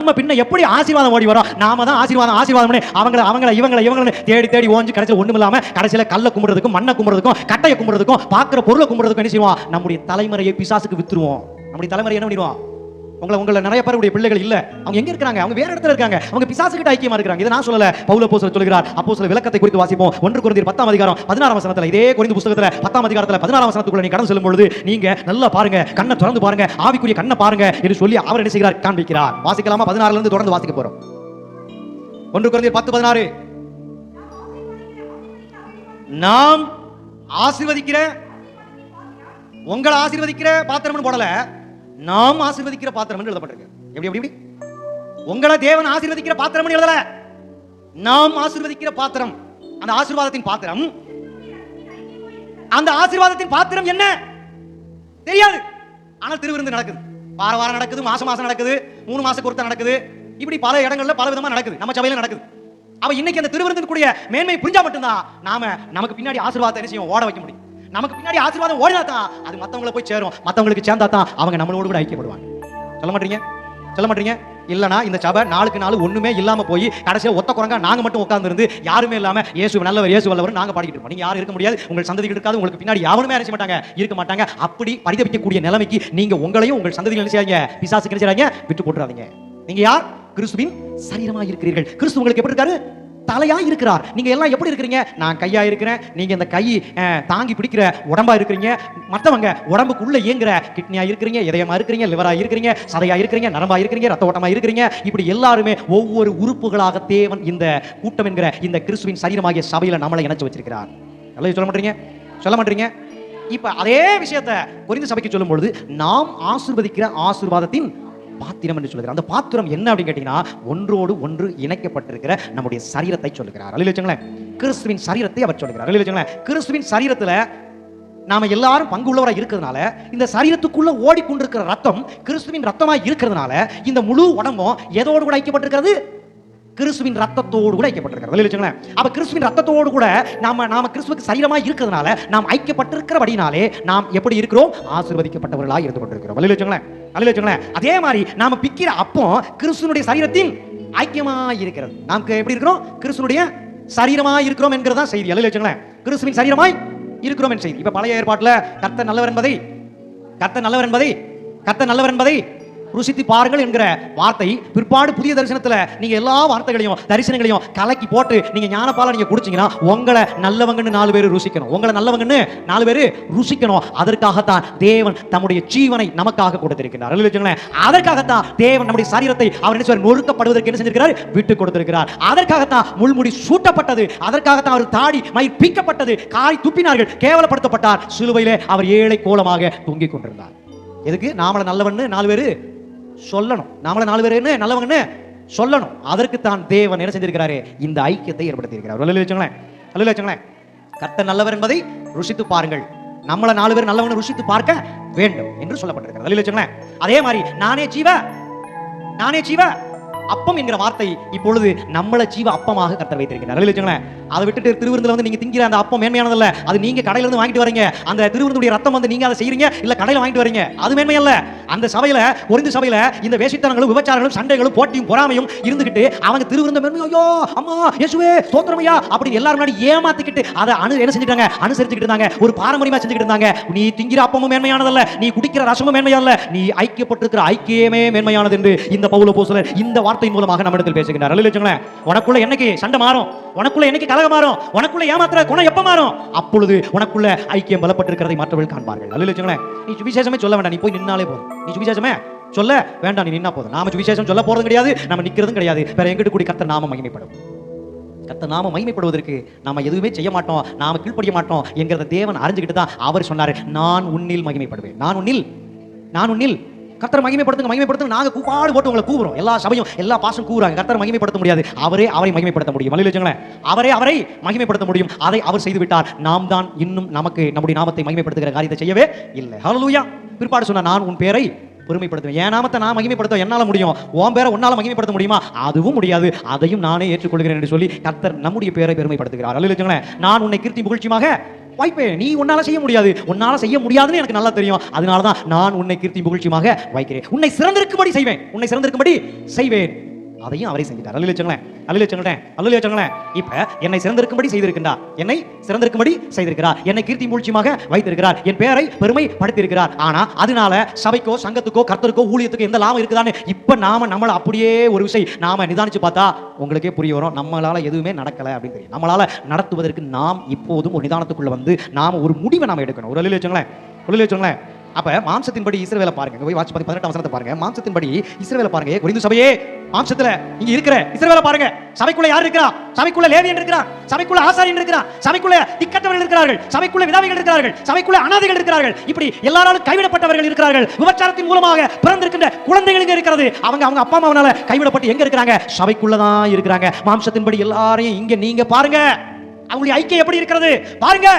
நம்ம பின்ன எப்படி ஆசீர்வாதம் ஓடி வரும்? நாம தான் ஆசீர்வாதம் ஆசீர்வாதம் அவங்கள அவங்கள இவங்கள இவங்கள தேடி தேடி ஓஞ்சு கடைசியில் ஒண்ணும் இல்லாம கடைசியில கல்ல கும்பிடுறதுக்கும் மண்ணை கும்பிடுறதுக்கும் கட்டையை கும்பிடுறதுக்கும் பார்க்குற பொருளை கும்பிடுறதுக்கும் என்ன செய்வோம்? நம்முடைய தலைமுறையை பிசாசுக்கு வித்துருவோம். நம்முடைய தலைமுறை என்ன பண்ணிடுவோம் உங்களை உங்களை நிறைய பேருடைய பிள்ளைகள் இல்ல. அவங்க எங்க இருக்காங்க அவங்க வேற இடத்துல இருக்காங்க. அவங்க பிசாசுகிட்ட ஐக்கியமா இருக்காங்க இதை நான் சொல்லல. பவுல போஸ்தலர் சொல்கிறார் அப்போ சில விளக்கத்தை குறித்து வாசிப்போம். ஒன்று குறைந்தர் பத்தாம் அதிகாரம் பதினாறாம் வசனத்துல இதே குறைந்த புஸ்தகத்துல பத்தாம் அதிகாரத்துல பதினாறாம் வசனத்துக்குள்ள நீ கடந்து செல்லும் பொழுது நீங்க நல்லா பாருங்க கண்ணை திறந்து பாருங்க ஆவிக்குரிய கண்ணை பாருங்க என்று சொல்லி அவர் என்ன செய்கிறார்? காண்பிக்கிறார். வாசிக்கலாமா? பதினாறுல இருந்து தொடர்ந்து வாசிக்க போறோம். ஒன்று குறைந்தர் பத்து பதினாறு. நாம் ஆசீர்வதிக்கிற உங்களை ஆசீர்வதிக்கிற பாத்திரம்னு போடல. நாம் ஆசீர்வதிக்கிற பாத்திரம் எழுதப்பட்டிருக்கு. எப்படி எப்படி எப்படி? உங்களை தேவன் ஆசீர்வதிக்கிற பாத்திரம் எழுதல. நாம் ஆசீர்வதிக்கிற பாத்திரம். அந்த ஆசீர்வாதத்தின் பாத்திரம். அந்த ஆசீர்வாதத்தின் பாத்திரம் என்ன? தெரியாது. ஆனால் திருவிருந்து நடக்குது. வார வாரம் நடக்குது மாசம் மாசம் நடக்குது மூணு மாசம் கொடுத்த நடக்குது. இப்படி பல இடங்கள்ல பல விதமா நடக்குது. நம்ம சபையில நடக்குது. அவ இன்னைக்கு அந்த திருவிருந்தின் கூடிய மேன்மை புரிஞ்சா மட்டும்தான் நாம நமக்கு பின்னாடி ஆசீர்வாதத்தை என்ன செய்யும் ஓட வைக்க முடியும். நமக்கு பின்னாடி ஆசீர்வாதம் ஓடினா தான் அது மற்றவங்களை போய் சேரும். மற்றவங்களுக்கு சேர்ந்தா தான் அவங்க நம்மளோட கூட ஐக்கியப்படுவாங்க. சொல்ல மாட்டீங்க? சொல்ல மாட்டீங்க? இல்லைனா இந்த சபை நாளுக்கு நாள் ஒன்றுமே இல்லாமல் போய் கடைசியில் ஒத்த குரங்கா நாங்கள் மட்டும் உட்காந்துருந்து யாருமே இல்லாமல் இயேசு நல்லவர் இயேசு வல்லவர் நாங்கள் பாடிக்கிட்டு இருப்போம். யாரும் இருக்க முடியாது. உங்கள் சந்ததிகள் இருக்காது. உங்களுக்கு பின்னாடி யாருமே அரைச்ச மாட்டாங்க. இருக்க மாட்டாங்க. அப்படி பரிதவிக்கக்கூடிய நிலைமைக்கு நீங்கள் உங்களையும் உங்கள் சந்ததிகள் என்ன செய்யாங்க பிசாசுக்கு என்ன விட்டு போட்டுறாதீங்க நீங்கள் யார்? கிறிஸ்துவின் சரீரமாக இருக்கிறீர்கள் கிறிஸ்து உங்களுக்கு எப்படி இருக்காரு? தலையா இருக்கிறார். நீங்க எல்லாம் எப்படி இருக்கிறீங்க? நான் கையா இருக்கிறேன். நீங்க இந்த கை தாங்கி பிடிக்கிற உடம்பா இருக்கிறீங்க. மத்தவங்க உடம்புக்குள்ள இயங்குற கிட்னியா இருக்கிறீங்க இதயமா இருக்கிறீங்க லிவரா இருக்கிறீங்க சதையா இருக்கிறீங்க நரம்பா இருக்கிறீங்க ரத்த ஓட்டமா இருக்கிறீங்க. இப்படி எல்லாருமே ஒவ்வொரு உறுப்புகளாக தேவன் இந்த கூட்டம் என்கிற இந்த கிறிஸ்துவின் சரீரமாகிய சபையில நம்மளை இணைச்சு வச்சிருக்கிறார். நல்லா சொல்ல மாட்டீங்க? சொல்ல மாட்டீங்க? இப்ப அதே விஷயத்தை குறிந்து சபைக்கு சொல்லும் பொழுது நாம் ஆசிர்வதிக்கிற ஆசீர்வாதத்தின் பாத்திரம் என்று சொல்லுகிறார். அந்த பாத்திரம் என்ன அப்படின்னு கேட்டீங்கன்னா ஒன்றோடு ஒன்று இணைக்கப்பட்டிருக்கிற நம்முடைய சரீரத்தை சொல்லுகிறார். அல்ல வச்சுங்களேன் கிறிஸ்துவின் சரீரத்தை அவர் சொல்லுகிறார். அல்ல வச்சுங்களேன் கிறிஸ்துவின் சரீரத்துல நாம எல்லாரும் பங்கு உள்ளவராக இருக்கிறதுனால இந்த சரீரத்துக்குள்ள ஓடிக்கொண்டிருக்கிற ரத்தம் கிறிஸ்துவின் ரத்தமாக இருக்கிறதுனால இந்த முழு உடம்பும் எதோடு கூட ஐக்கப்பட்டிருக்கிறது கிறிஸ்துவின் ரத்தத்தோடு கூட ஐக்கப்பட்டிருக்கிறது வச்சுங்களேன் அப்ப கிறிஸ்துவின் ரத்தத்தோடு கூட நாம நாம கிறிஸ்துவுக்கு சரீரமா இருக்கிறதுனால நாம் ஐக்கப்பட்டிருக்கிறபடினாலே நாம் எப்படி இருக்கிறோம்? ஆசீர்வதிக்கப்பட்டவர்களாக இருந்து கொண்டிருக்கிறோம். வழியில் வச்சுங்களேன் வெளியில வச்சுங்களேன் அதே மாதிரி நாம பிக்கிற அப்போ கிறிஸ்துவனுடைய சரீரத்தின் ஐக்கியமா இருக்கிறது. நமக்கு எப்படி இருக்கிறோம்? கிறிஸ்துவனுடைய சரீரமா இருக்கிறோம் என்கிறதா செய்தி. அல்ல வச்சுங்களேன் கிறிஸ்துவின் சரீரமாய் இருக்கிறோம் என் செய்தி. இப்ப பழைய ஏற்பாட்டுல கர்த்த நல்லவர் என்பதை கர்த்தர் நல்லவர் என்பதை கர்த்த நல்லவர் என்பதை ருசித்து பாருங்கள் என்கிற வார்த்தை. பிற்பாடு புதிய தரிசனத்துல நீங்க எல்லா வார்த்தைகளையும் தரிசனங்களையும் கலக்கி போட்டு நீங்க ஞானப்பால நீங்க குடிச்சீங்கன்னா உங்களை நல்லவங்கன்னு நாலு பேர் ருசிக்கணும். உங்களை நல்லவங்கன்னு நாலு பேர் ருசிக்கணும். அதற்காகத்தான் தேவன் தம்முடைய ஜீவனை நமக்காக கொடுத்திருக்கிறார் அதற்காகத்தான் தேவன் நம்முடைய சரீரத்தை அவர் என்ன சொல்றார் நொறுக்கப்படுவதற்கு என்ன செஞ்சிருக்கிறார்? விட்டு கொடுத்திருக்கிறார். அதற்காகத்தான் முள்முடி சூட்டப்பட்டது. அதற்காகத்தான் அவர் தாடி மயிர் பீக்கப்பட்டது. காய் துப்பினார்கள். கேவலப்படுத்தப்பட்டார். சிலுவையிலே அவர் ஏழை கோலமாக தொங்கிக் கொண்டிருந்தார். எதுக்கு? நாமள நல்லவன்னு நாலு பேரு சொல்லணும். நாமள நாலு பேர் என்ன? நல்லவங்கன்னு சொல்லணும். அதற்கு தான் தேவன் என்ன செஞ்சிருக்கிறாரு? இந்த ஐக்கியத்தை ஏற்படுத்தியிருக்கிறார். அல்ல வச்சுங்களேன் அல்ல வச்சுங்களேன் கர்த்தர் நல்லவர் என்பதை ருசித்து பாருங்கள். நம்மளை நாலு பேர் நல்லவனை ருசித்து பார்க்க வேண்டும் என்று சொல்லப்பட்டிருக்கிறது. அல்ல வச்சுங்களேன் அதே மாதிரி நானே ஜீவ நானே ஜீவ அப்பம் என்கிற வார்த்தை இப்பொழுது நம்மள ஜீவ அப்பமாக கர்த்தர் வைத்திருக்கிறார். வச்சுங்களேன் அதை விட்டுட்டு திருவிருந்தில் வந்து நீங்க திங்கிற அந்த அப்பம் மேன்மையானதல்ல. அது நீங்க கடையில இருந்து வாங்கிட்டு வரீங்க. அந்த திருவிருந்துடைய ரத்தம் வந்து நீங்க அதை செய்யறீங்க இல்ல கடையில வாங்கிட்டு வரீங்க. அது மேன்மையல்ல. அந்த சபையில ஒரிந்து சபையில இந்த வேசித்தனங்களும் விபச்சாரங்களும் சண்டைகளும் போட்டியும் பொறாமையும் இருந்துகிட்டு அவங்க திருவிருந்த மேன்மை ஐயோ அம்மா இயேசுவே தோத்திரமையா அப்படி எல்லாரும் முன்னாடி ஏமாத்திக்கிட்டு அதை அனு என்ன செஞ்சுட்டாங்க அனுசரிச்சுக்கிட்டு இருந்தாங்க. ஒரு பாரம்பரியமா செஞ்சுக்கிட்டு இருந்தாங்க. நீ திங்கிற அப்பமும் மேன்மையானதல்ல நீ குடிக்கிற ரசமும் மேன்மையானல்ல நீ ஐக்கியப்பட்டிருக்கிற ஐக்கியமே மேன்மையானது என்று இந்த பவுல போசலர் இந்த வார்த்தையின் மூலமாக நம்ம இடத்தில் பேசுகிறார் அல்ல உனக்குள்ள என்னைக்கு சண்டை மாறும்? உனக்குள்ள என்னைக்கு கலக மாறும்? உனக்குள்ள ஏமாத்துற குணம் எப்ப மாறும்? அப்பொழுது உனக்குள்ள ஐக்கியம் பலப்பட்டிருக்கிறதை மற்றவர்கள் காண்பார்கள். அல்ல வச்சுங்களேன் நீ சுவிசேஷமே சொல்ல வேண்டாம் நீ போய் நின்னாலே போதும். நீ சுவிசேஷமே? சொல்ல. வேண்டாம் நீ நின்னா போதும். நாம சுவிசேஷம் சொல்ல போறதும் கிடையாது நம்ம நிக்கிறதும் கிடையாது. வேற எங்கிட்டு கூடி கத்த நாம மகிமைப்படும். கத்த நாம மகிமைப்படுவதற்கு நாம எதுவுமே செய்ய மாட்டோம். நாம கீழ்ப்படிய மாட்டோம் என்கிறத தேவன் அறிஞ்சுக்கிட்டு தான் அவர் சொன்னாரு. நான் உன்னில் மகிமைப்படுவேன். நான் உன்னில். நான் உன்னில். கத்தர் மகிமைப்படுத்துங்க மகிமைப்படுத்துங்க. நாங்கள் கூப்பாடு போட்டு உங்களை கூவுறோம். எல்லா சபையும் எல்லா பாசம் கூறாங்க. கர்த்தர் மகிமைப்படுத்த முடியாது. அவரே அவரை மகிமைப்படுத்த முடியும். மலையில வச்சுங்களேன் அவரே அவரை மகிமைப்படுத்த முடியும். அதை அவர் செய்து விட்டார் நாம் தான் இன்னும் நமக்கு நம்முடைய நாமத்தை மகிமைப்படுத்துகிற காரியத்தை செய்யவே இல்லை. ஹalleluya பிற்பாடு சொன்ன நான் உன் பேரை பெருமைப்படுத்துவேன். என் நாமத்தை நான் மகிமைப்படுத்த என்னால் முடியும்? உன் பேரை உன்னால் மகிமைப்படுத்த முடியுமா? அதுவும் முடியாது. அதையும் நானே ஏற்றுக்கொள்கிறேன் என்று சொல்லி கத்தர் நம்முடைய பேரை பெருமைப்படுத்துகிறார். அல்ல நான் உன்னை கீர்த்தி புகழ்ச்சியமாக வைப்பேன் நீ உன்னால செய்ய முடியாது. உன்னால செய்ய முடியாதுன்னு எனக்கு நல்லா தெரியும். அதனால தான் நான் உன்னை கீர்த்தி புகழ்ச்சியுமாக வைக்கிறேன். உன்னை சிறந்திருக்கும்படி செய்வேன். உன்னை சிறந்திருக்கும்படி செய்வேன். அதையும் அவரே செஞ்சிட்டார். அல்ல வச்சுங்களேன் அல்ல வச்சுங்களேன் அல்ல வச்சுங்களேன் இப்ப என்னை சிறந்திருக்கும்படி செய்திருக்கின்றார். என்னை சிறந்திருக்கும்படி செய்திருக்கிறார். என்னை கீர்த்தி மூழ்ச்சியமாக வைத்திருக்கிறார். என் பெயரை பெருமை படுத்திருக்கிறார் ஆனா அதனால சபைக்கோ சங்கத்துக்கோ கர்த்தருக்கோ ஊழியத்துக்கோ எந்த லாபம் இருக்குதான்னு இப்ப நாம நம்மள அப்படியே ஒரு விஷயம் நாம நிதானிச்சு பார்த்தா உங்களுக்கே புரிய வரும். நம்மளால எதுவுமே நடக்கல அப்படின்னு தெரியும். நம்மளால நடத்துவதற்கு நாம் இப்போதும் ஒரு நிதானத்துக்குள்ள வந்து நாம ஒரு முடிவை நாம எடுக்கணும். ஒரு அல்ல வச்சுங்களேன் ஒரு வச்சுங்களேன் அப்ப மாம்சத்தின்படி இஸ்ரவேலை பாருங்க. போய் வாட்ச் பண்ணி பதினெட்டாம் வசனத்தை பாருங்க. மாம்சத்தின்படி இஸ்ரவேலை பாருங்க. குறிந்து சபையே மாம்சத்துல இங்க இருக்கிற இஸ்ரவேலை பாருங்க. சபைக்குள்ள யார் இருக்கிறா? சபைக்குள்ள லேவியன் இருக்கிறான். சபைக்குள்ள ஆசாரியன் இருக்கிறான். சபைக்குள்ள திக்கற்றவர்கள் இருக்கிறார்கள். சபைக்குள்ள விதவைகள் இருக்கிறார்கள். சபைக்குள்ள அனாதைகள் இருக்கிறார்கள். இப்படி எல்லாராலும் கைவிடப்பட்டவர்கள் இருக்கிறார்கள். விபச்சாரத்தின் மூலமாக பிறந்திருக்கின்ற குழந்தைகள் இங்க இருக்கிறது. அவங்க அவங்க அப்பா அம்மாவனால கைவிடப்பட்டு எங்க இருக்கிறாங்க? சபைக்குள்ள தான் இருக்கிறாங்க. மாம்சத்தின்படி எல்லாரையும் இங்க நீங்க பாருங்க. அவங்களுடைய ஐக்கியம் எப்படி இருக்கிறது? பாருங்க.